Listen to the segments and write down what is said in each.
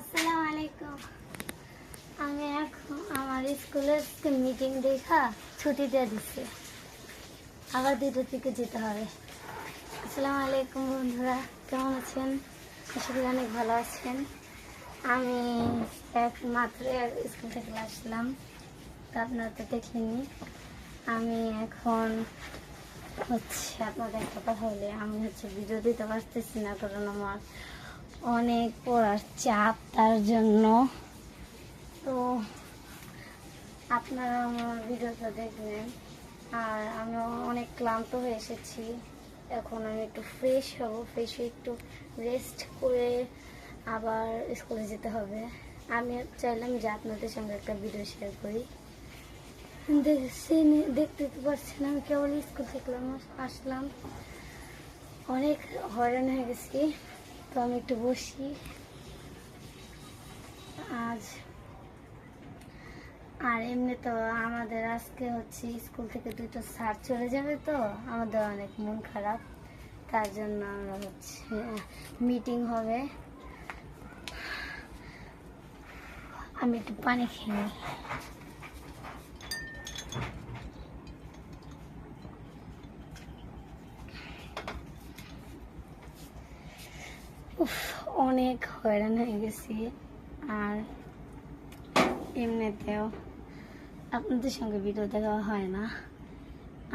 আসসালামু আলাইকুম। আমি এখন আমার স্কুলের মিটিং দেখা ছুটি দিয়ে দিচ্ছে আবার দুটো থেকে যেতে হবে। আসসালামু আলাইকুম বন্ধুরা, কেমন আছেন? আশা অনেক ভালো আছেন। আমি এক মাত্র স্কুল থেকে আসলাম। আপনারা তো দেখলেনি আমি এখন হচ্ছে আপনাদের কথা বলি আমি হচ্ছে ভিডিও দিতে পারতেছি না, কারণ আমার অনেক পড়ার চাপ তার জন্য। তো আপনারা আমার ভিডিওটা দেখবেন আর আমি অনেক ক্লান্ত হয়ে এসেছি। এখন আমি একটু ফ্রেশ হব ফ্রেশ হয়ে একটু রেস্ট করে আবার স্কুলে যেতে হবে। আমি চাইলাম যে আপনাদের সঙ্গে একটা ভিডিও শেয়ার করি। দেখছেন দেখতে তো পাচ্ছেন আমি কেবল স্কুল থেকে আসলাম। অনেক হয়রান হয়ে গেছি। তো আমি একটু বসি। আজ আর এমনি তো আমাদের আজকে হচ্ছে স্কুল থেকে দুটো স্যার চলে যাবে তো, আমাদের অনেক মন খারাপ। তার জন্য আমরা হচ্ছে মিটিং হবে। আমি একটু পানি খেয়ে উফ, অনেক হয়রান হয়ে গেছি। আর এমনিতেও আপনাদের সঙ্গে ভিডিও দেখা হয় না।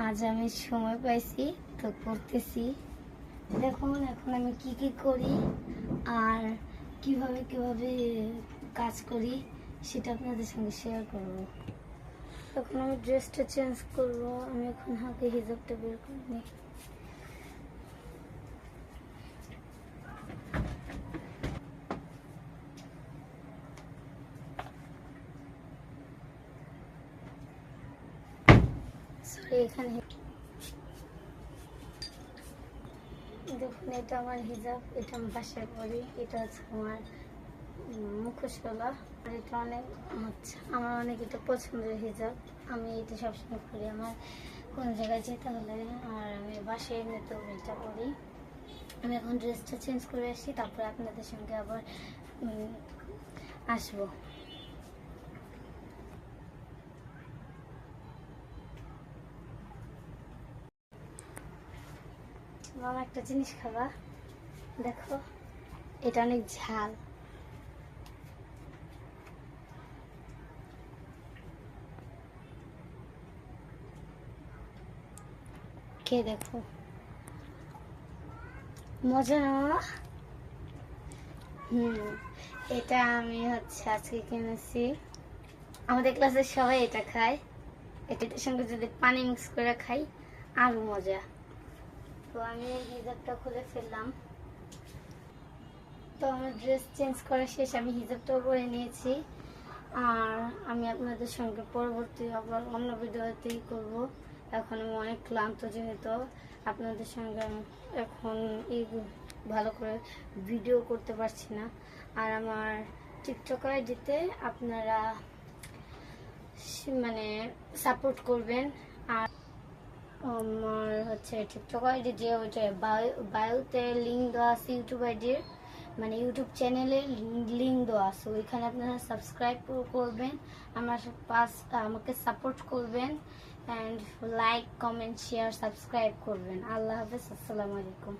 আজ আমি সময় পাইছি তো করতেছি। দেখুন এখন আমি কি কি করি আর কীভাবে কীভাবে কাজ করি সেটা আপনাদের সঙ্গে শেয়ার করব। এখন আমি ড্রেসটা চেঞ্জ করব আমি এখন হাতে হিজাবটা বের করে নিই। এখানে। দেখুন এটা আমার হিজাব এটা আমি বাসায় পরি এটা হচ্ছে আমার উম, মুখোশওয়ালা আর এটা অনেক হচ্ছে আমার অনেক এটা পছন্দের হিজাব। আমি এটা সবসময় পরি আমার কোন জায়গায় যেতে হলে আর আমি বাসায় এমনিতেও এটা পরি। আমি এখন ড্রেসটা চেঞ্জ করে আসি তারপরে আপনাদের সঙ্গে আবার আসব। মামা, একটা জিনিস খাবা। দেখো, এটা অনেক ঝাল। কে দেখো? মজা না হুম, এটা আমি হচ্ছে আজকে কিনেছি। আমাদের ক্লাসের সবাই এটা খায়। এটার সঙ্গে যদি পানি মিক্স করে খাই, আরও মজা। তো আমি এই হিজাবটা খুলে ফেললাম। তো আমার ড্রেস চেঞ্জ করা শেষ, আমি হিজাবটাও পরে নিয়েছি। আর আমি আপনাদের সঙ্গে পরবর্তী আবার অন্য ভিডিওতেই করব। এখন আমি অনেক ক্লান্ত যেহেতু। আপনাদের সঙ্গে এখন এই ভালো করে ভিডিও করতে পারছি না। আর আমার টিকটক আইডিতে আপনারা মানে সাপোর্ট করবেন। আর আমার হচ্ছে টিকটক আইডি যে হচ্ছে বায়োতে লিঙ্ক দেওয়া আছে ইউটিউব আইডির মানে ইউটিউব চ্যানেলে লিঙ্ক দেওয়া আছে। ওইখানে আপনারা সাবস্ক্রাইব করবেন। আমার পাস, আমাকে সাপোর্ট করবেন। And like comment share subscribe করবেন। আল্লাহ হাফেজ, আসসালামু আলাইকুম।